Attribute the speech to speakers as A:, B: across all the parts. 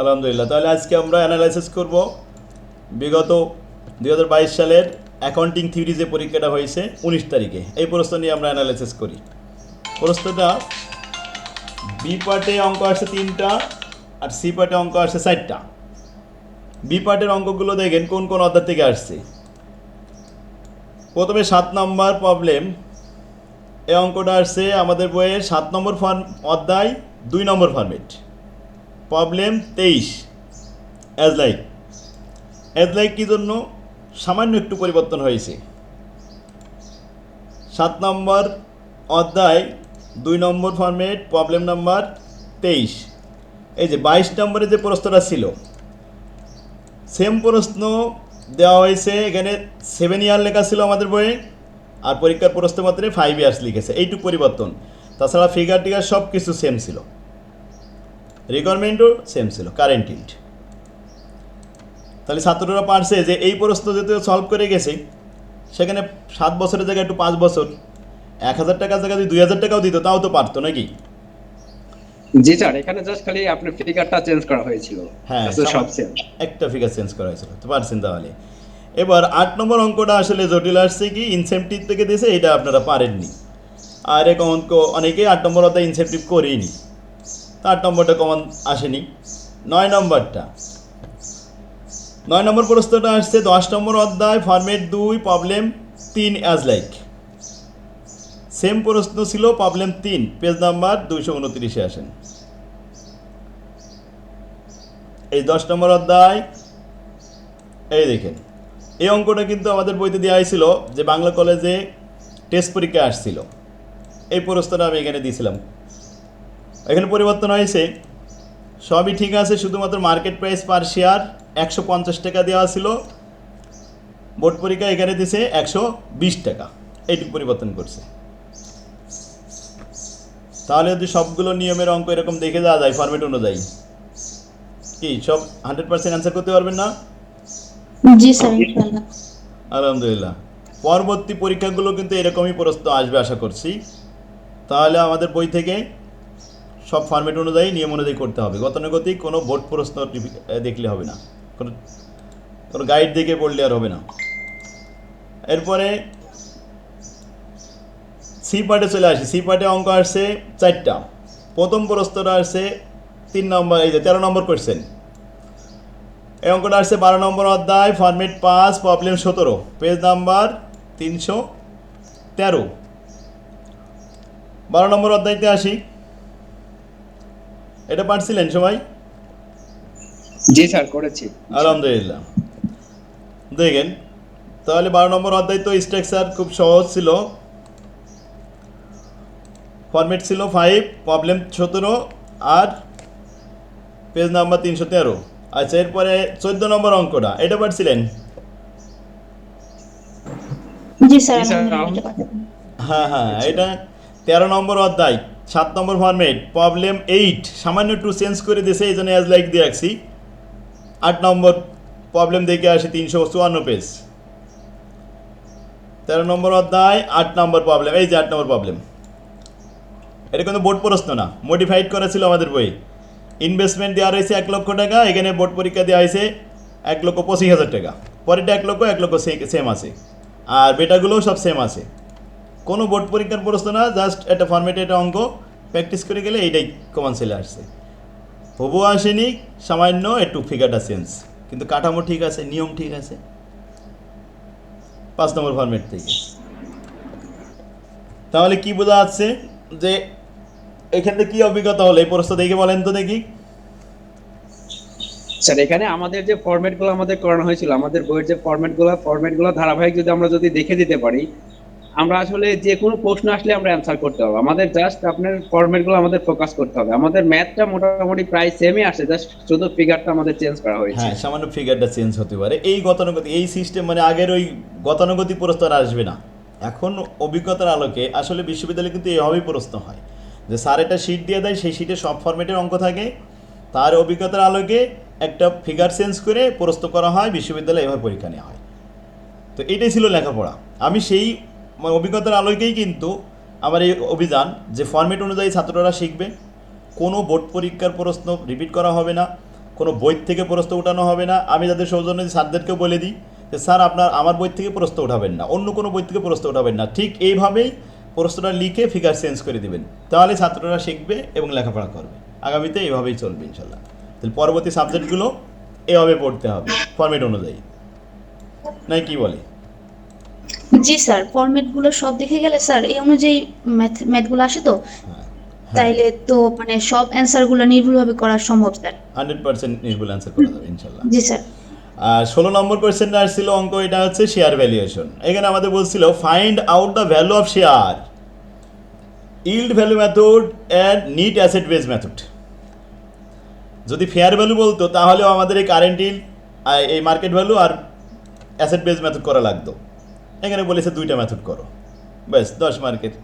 A: আলহামদুলিল্লাহ। তাহলে আজকে আমরা অ্যানালাইসিস করব বিগত দু হাজার বাইশ সালের অ্যাকাউন্টিং থিওরি যে পরীক্ষাটা হয়েছে উনিশ তারিখে। এই প্রশ্ন নিয়ে আমরা অ্যানালাইসিস করি। প্রশ্নটা বি পার্টে অঙ্ক আসছে তিনটা আর সি পার্টে অঙ্ক আসছে চারটা। বি পার্টের অঙ্কগুলো দেখেন কোন কোন অধ্যায় থেকে আসছে। প্রথমে সাত নম্বর প্রবলেম এই অঙ্কটা আসছে আমাদের বইয়ের সাত নম্বর ফর্ম অধ্যায় দুই নম্বর ফর্মেট প্রবলেম তেইশ। অ্যাজ লাইক অ্যাজ লাইক কী জন্য? সামান্য একটু পরিবর্তন হয়েছে। সাত নম্বর অধ্যায়, দুই নম্বর ফর্মেট প্রবলেম নাম্বার তেইশ। এই যে বাইশ নম্বরে যে প্রশ্নটা ছিল সেম প্রশ্ন দেওয়া হয়েছে, এখানে সেভেন ইয়ার লেখা ছিল আমাদের বইয়ে, আর পরীক্ষার প্রশ্নপত্রে ফাইভ ইয়ার্স লিখেছে, এইটুকু পরিবর্তন। তাছাড়া ফিগার টিগার সব কিছু সেম ছিল। রিকোয়ারমেন্টও সেম ছিল কারেন্ট ইল্ড তাহলে ছাত্ররা পারছে যে এই প্রশ্ন যেহেতু সলভ করে গেছে সেখানে সাত বছরের জায়গায় একটু পাঁচ বছর এক হাজার টাকার জায়গায় যদি দুই হাজার টাকাও দিত তাও তো পারতো নাকি?
B: জি স্যার এখানে জাস্ট খালি আপনার ফিগারটা চেঞ্জ করা হয়েছিল।
A: হ্যাঁ,
B: সব সেম
A: একটা ফিগার চেঞ্জ করা হয়েছিল তো পারছেন তাহলে। এবার আট নম্বর অঙ্কটা আসলে জটিল আসছে কি ইনসেন্টিভ থেকে দিয়েছে এটা আপনারা পারেননি। আর এক অঙ্ক অনেকেই আট নম্বর অধ্যায় ইনসেন্টিভ করেইনি। আট নম্বরটা কমন আসেনি। নয় নম্বরটা। নয় নম্বর প্রশ্নটা আসছে, দশ নম্বর অধ্যায় ফরমেট দুই প্রবলেম তিন অ্যাজ লাইক সেম প্রশ্ন ছিল প্রবলেম তিন পেজ নাম্বার দুইশো উনত্রিশে আসেন। এই দশ নম্বর অধ্যায়, এই দেখেন। এই অঙ্কটা কিন্তু আমাদের বইতে দেওয়া হয়েছিল যে বাংলা কলেজে টেস্ট পরীক্ষা আসছিল। এই প্রশ্নটা আমি এখানে দিয়েছিলাম। এখানে পরিবর্তন হয়েছে। সবই ঠিক আছে শুধুমাত্র মার্কেট প্রাইস পার শেয়ার একশো পঞ্চাশ টাকা দেওয়া ছিল। বোর্ড পরীক্ষা এখানে দিছে একশো বিশ টাকা। এইটুকু পরিবর্তন করছে। তাহলে যদি সবগুলো নিয়মের অঙ্ক এরকম দেখে যাওয়া যায় ফরম্যাট অনুযায়ী। কি সব হান্ড্রেড পার্সেন্ট অ্যান্সার করতে পারবেন না?
C: জি স্যার
A: আলহামদুলিল্লাহ। পরবর্তী পরীক্ষাগুলো কিন্তু এরকমই প্রশ্ন আসবে আশা করছি। তাহলে আমাদের বই থেকে সব ফরম্যাট অনুযায়ী নিয়ম অনুযায়ী করতে হবে। গতানুগতিক কোনো বোর্ড প্রশ্ন দেখলে হবে না। কোনো কোনো গাইড দেখে পড়লে আর হবে না। এরপরে সি পার্টে চলে আসি। সি পার্টে অঙ্ক আসছে চারটা। প্রথম প্রশ্নটা আসছে তিন নম্বর এই যে তেরো নম্বর কোয়েশ্চেন এই অঙ্কটা আসছে বারো নম্বর অধ্যায় ফরমেট পাঁচ প্রবলেম সতেরো। পেজ নাম্বার তিনশো তেরো। বারো নম্বর অধ্যায়তে আসি। এটা পারছিলেন সবাই?
B: জি স্যার করেছি।
A: আলহামদুলিল্লাহ। দেখেন তাহলে বারো নম্বর অধ্যায় তো স্ট্রাকচার খুব সহজ ছিল। ফরম্যাট ছিল ফাইভ প্রবলেম সতেরো আর পেজ নাম্বার তিনশো তেরো। আচ্ছা এরপরে চোদ্দ নম্বর অঙ্কটা এটা পারছিলেন। হ্যাঁ হ্যাঁ এটা তেরো নম্বর অধ্যায়। সাত নম্বর ফরম্যাট প্রবলেম এইট সামান্য একটু চেঞ্জ করে দিয়েছে এই জন্য অ্যাজ লাইক দিয়ে রাখছি। আট নম্বর প্রবলেম দেখে আসে তিনশো চুয়ান্ন পেজ তেরো নম্বর অধ্যায়, আট নম্বর প্রবলেম এই যে আট নম্বর প্রবলেম এটা কিন্তু বোর্ড প্রশ্ন না মডিফাইড করা ছিল আমাদের বই। ইনভেস্টমেন্ট দেওয়া রয়েছে এক লক্ষ টাকা, এখানে বোর্ড পরীক্ষা দেওয়া হয়েছে এক লক্ষ পঁচিশ হাজার টাকা। পরেরটা এক লক্ষ এক লক্ষ সেম আছে। আর বেটাগুলোও সব সেম আছে। কোনো বোর্ড পরীক্ষার প্রশ্ন না জাস্ট একটা ফর্মেটে একটা অঙ্ক প্র্যাকটিস করে গেলে এইটাই কমন চলে আসছে। হবু আসেনি, সামান্য একটু ফিগারটা চেঞ্জ কিন্তু কাঠামো ঠিক আছে, নিয়ম ঠিক আছে। পাঁচ নম্বর ফর্মেট থেকে। তাহলে কি বোঝা যাচ্ছে যে এখান কি অভিজ্ঞতা হলো? এই প্রশ্ন দেখে বলেন তো দেখি।
B: স্যার, এখানে আমাদের যে ফরম্যাটগুলো আমাদের করানো হয়েছিল, আমাদের বইয়ের যে ফরম্যাটগুলো ফরম্যাটগুলো ধারাবাহিক যদি আমরা যদি দেখে দিতে পারি আমরা আসলে যে কোনো প্রশ্ন আসলে আমরা অ্যান্সার করতে হবে। আমাদের জাস্ট আপনার ফরম্যাটগুলো আমাদের ফোকাস করতে হবে। আমাদের ম্যাথটা মোটামুটি প্রায় সেমই আসে জাস্ট শুধু ফিগারটা আমাদের চেঞ্জ করা হয়েছে।
A: হ্যাঁ সামান্য ফিগারটা চেঞ্জ হতে পারে। এই গতানুগতিক, এই সিস্টেম মানে আগের ওই গতানুগতিক প্রশ্ন আর আসবে না। এখন অভিজ্ঞতার আলোকে আসলে বিশ্ববিদ্যালয়ে কিন্তু এভাবেই প্রশ্ন হয়। যে স্যার একটা শিট দিয়ে দেয়, সেই শিটে সব ফরম্যাটের অঙ্ক থাকে। তার অভিজ্ঞতার আলোকে একটা ফিগার চেঞ্জ করে প্রশ্ন করা হয়, বিশ্ববিদ্যালয়ে এভাবে পরীক্ষা নেওয়া হয়। তো এটাই ছিল লেখাপড়া। আমি সেই মানে অভিজ্ঞতার আলোকেই কিন্তু আমার এই অভিযান যে ফরম্যাট অনুযায়ী ছাত্ররা শিখবে, কোনো বোর্ড পরীক্ষার প্রশ্ন রিপিট করা হবে না, কোনো বই থেকে প্রশ্ন উঠানো হবে না। আমি যাদের সৌজন্য স্যারদেরকেও বলে দিই যে, স্যার, আপনার, আমার বই থেকে প্রশ্ন উঠাবেন না, অন্য কোনো বই থেকে প্রশ্ন উঠাবেন না। ঠিক এইভাবেই প্রশ্নটা লিখে ফিগার চেঞ্জ করে দিবেন। তাহলে ছাত্ররা শিখবে এবং লেখাপড়া করবে। আগামীতে এইভাবেই চলবে ইনশাল্লাহ তাহলে পরবর্তী সাবজেক্টগুলো এভাবে পড়তে হবে ফর্মেট অনুযায়ী। নাই কি বলে?
C: জি স্যার। ফরম্যাটগুলো সব দেখে গেলে স্যার এই অনুযায়ী ম্যাথ ম্যাথগুলো আসে তো?
A: হ্যাঁ।
C: তাইলে তো মানে সব অ্যান্সারগুলো নির্ভুলভাবে করা সম্ভব স্যার।
A: হান্ড্রেড পার্সেন্ট নির্ভুল অ্যান্সার করা যাবে ইনশাল্লাহ।
C: জি স্যার।
A: আর ষোলো নম্বর কোয়েশ্চেনটা আসছিল অঙ্ক এটা হচ্ছে শেয়ার ভ্যালুয়েশন এখানে আমাদের বলছিল find out the value of share yield value method and net asset base method যদি ফেয়ার ভ্যালু বলতো তাহলেও আমাদের এই কারেন্ট ইল্ড এই মার্কেট ভ্যালু আর অ্যাসেট বেস মেথড করা লাগতো। এখানে বলেছে দুইটা মেথড করো। ব্যাস, দশ মার্কেট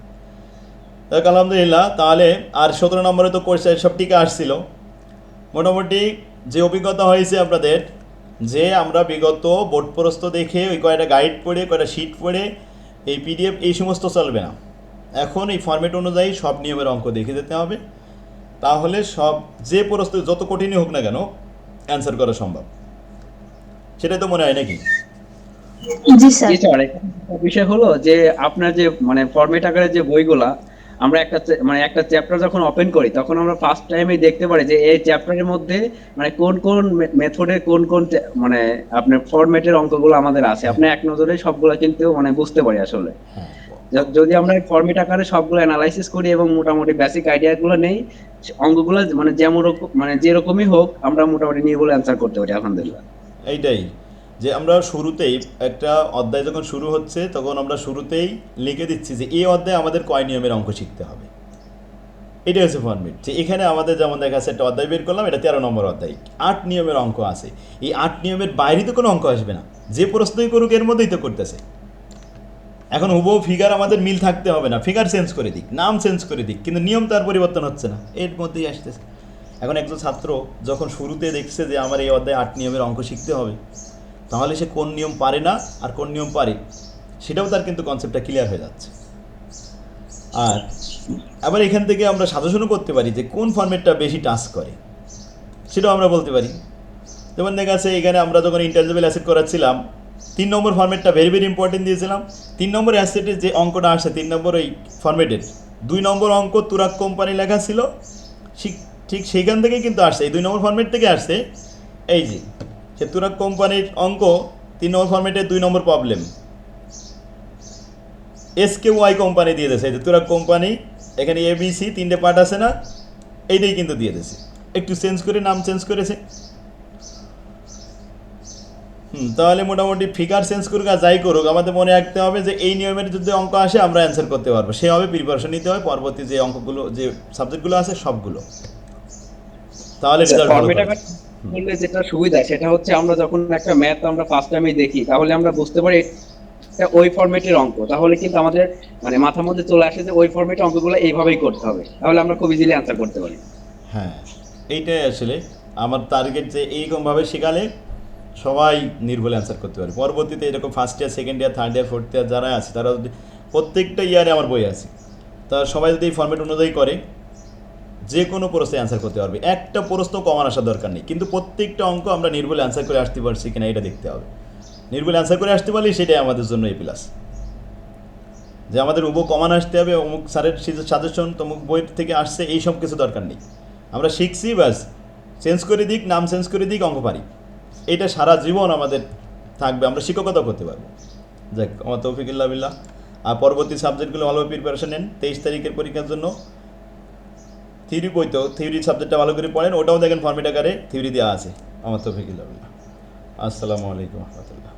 A: দেখ, আলহামদুলিল্লাহ, তাহলে আর সতেরো নম্বরে তো কোর্স সব টিকা আসছিল। মোটামুটি যে অভিজ্ঞতা হয়েছে আপনাদের, যে আমরা বিগত বোর্ড প্রস্ত দেখে ওই কয়টা গাইড পড়ে, কয়টা শিট পড়ে, এই পিডিএফ এই সমস্ত চলবে না। এখন এই ফর্মেট অনুযায়ী সব নিয়মের অঙ্ক দেখে যেতে হবে। তাহলে সব, যে প্রস্তুত যত কঠিনই হোক না কেন অ্যান্সার করা সম্ভব। সেটাই তো মনে হয় নাকি?
C: জি স্যার।
B: বিষয় হলো যে আপনার যে মানে ফরম্যাট আকারে যে বইগুলা আমরা একটা মানে একটা চ্যাপ্টার যখন ওপেন করি তখন আমরা ফার্স্ট টাইমে দেখতে পারি যে এই চ্যাপ্টারের মধ্যে মানে কোন কোন মেথডের কোন কোন মানে আপনার ফরম্যাটের অঙ্কগুলো আমাদের আছে। আপনি এক নজরে সবগুলো কিন্তু মানে বুঝতে পারি আসলে। যদি আমরা ফরম্যাট আকারে সবগুলো অ্যানালাইসিস করি এবং মোটামুটি বেসিক আইডিয়াগুলো নেই অঙ্কগুলো মানে যেমন মানে যেরকমই হোক আমরা মোটামুটি নির্ভুল অ্যান্সার করতে পারি আলহামদুলিল্লাহ।
A: এইটাই। যে আমরা শুরুতেই একটা অধ্যায় যখন শুরু হচ্ছে, তখন আমরা শুরুতেই লিখে দিচ্ছি যে, এই অধ্যায়ে আমাদের কয় নিয়মের অঙ্ক শিখতে হবে। এটাই হচ্ছে ফর্মেট যে এখানে আমাদের যেমন দেখা যাচ্ছে, একটা অধ্যায় বের করলাম, এটা তেরো নম্বর অধ্যায়। আট নিয়মের অঙ্ক আছে। এই আট নিয়মের বাইরে তো কোনো অঙ্ক আসবে না। যে প্রশ্নই করুক, এর মধ্যেই তো করতেছে। এখন হুবহু ফিগার আমাদের মিল থাকতে হবে না। ফিগার চেঞ্জ করে দিক, নাম চেঞ্জ করে দিক, কিন্তু নিয়ম তার পরিবর্তন হচ্ছে না। এর মধ্যেই আসতেছে। এখন একজন ছাত্র যখন শুরুতে দেখছে যে, আমার এই অধ্যায়ে আট নিয়মের অঙ্ক শিখতে হবে তাহলে সে কোন নিয়ম পারে না আর কোন নিয়ম পারে, সেটাও তার কিন্তু কনসেপ্টটা ক্লিয়ার হয়ে যাচ্ছে। আর আবার এখান থেকে আমরা সাজেশনও করতে পারি যে কোন ফর্মেটটা বেশি টাচ করে, সেটাও আমরা বলতে পারি। যেমন দেখা যাচ্ছে এখানে আমরা যখন ইন্টারজেবল অ্যাসেট করাচ্ছিলাম, তিন নম্বর ফর্মেটটা ভেরি ভেরি ইম্পর্টেন্ট দিয়েছিলাম। তিন নম্বর অ্যাসেটের যে অঙ্কটা আসে তিন নম্বর ওই ফর্মেটের দুই নম্বর অঙ্ক তুরাক কোম্পানি লেখা ছিল, ঠিক ঠিক সেইখান থেকেই কিন্তু আসছে, এই দুই নম্বর ফর্মেট থেকে আসছে, এই যে সে তুরাক কোম্পানির অঙ্ক তিন নম্বর ফর্মেটের দুই নম্বর problem S K Y company দিয়ে দিয়েছে। এই যে তুরাক কোম্পানি এখানে এবিসি তিনটে পার্ট আছে না? এইটাই কিন্তু দিয়ে দিয়েছে। একটু চেঞ্জ করে নাম চেঞ্জ করেছে। হুম তাহলে মোটামুটি ফিগার চেঞ্জ করুক আর যাই করুক আমাদের মনে রাখতে হবে যে এই নিয়মের যদি অঙ্ক আসে আমরা অ্যান্সার করতে পারব। সেভাবে প্রিপারেশন নিতে হবে পরবর্তী যে অঙ্কগুলো যে সাবজেক্টগুলো আছে সবগুলো। তাহলে রেজাল্ট
B: বললে যেটা সুবিধা, সেটা হচ্ছে আমরা যখন একটা ম্যাথ আমরা ফার্স্ট টাইমে দেখি, তাহলে আমরা বুঝতে পারি এটা ওই ফরম্যাটের অঙ্ক। তাহলে কিন্তু আমাদের মানে মাথার মধ্যে চলে আসে যে ওই ফরম্যাটের অঙ্কগুলো এইভাবেই করতে হবে। তাহলে আমরা খুব ইজিলি অ্যান্সার করতে পারি।
A: হ্যাঁ এইটাই আসলে। আমার টার্গেট যে এইরকমভাবে শেখালে সবাই নির্ভুল অ্যান্সার করতে পারে। পরবর্তীতে এরকম first year second year third year fourth year যারা আছে, তারা প্রত্যেকটা ইয়ারে আমার বই আছে, তা সবাই যদি এই ফর্মেট অনুযায়ী করে যে কোনো প্রশ্নে অ্যান্সার করতে পারবে। একটা প্রশ্ন কমান আসার দরকার নেই। কিন্তু প্রত্যেকটা অঙ্ক আমরা নির্ভুল অ্যান্সার করে আসতে পারছি কিনা এটা দেখতে হবে। নির্ভুল অ্যান্সার করে আসতে পারলে সেটাই আমাদের জন্য এ প্লাস যে আমাদের উবো কমান আসতে হবে অমুক স্যারের সাজেশন তমুক বই থেকে আসছে, এই সব কিছু দরকার নেই। আমরা শিখছি ব্যাস। চেঞ্জ করে দিক, নাম চেঞ্জ করে দিক, অঙ্ক পারি। এটা সারা জীবন আমাদের থাকবে। আমরা শিক্ষকতা করতে পারব। যাক, আমার তৌফিকুল্লাহ বিল্লাহ। আর পরবর্তী সাবজেক্টগুলো ভালোভাবে প্রিপারেশন নেন। তেইশ তারিখের পরীক্ষার জন্য। থিওরি বইতো থিওরি সাবজেক্টটা ভালো করে পড়েন, ওটাও দেখেন ফর্মেট আকারে থিওরি দেওয়া আছে, আমার তো বিল্লাহ। আসসালামু আলাইকুম রহমতুল্লাহ।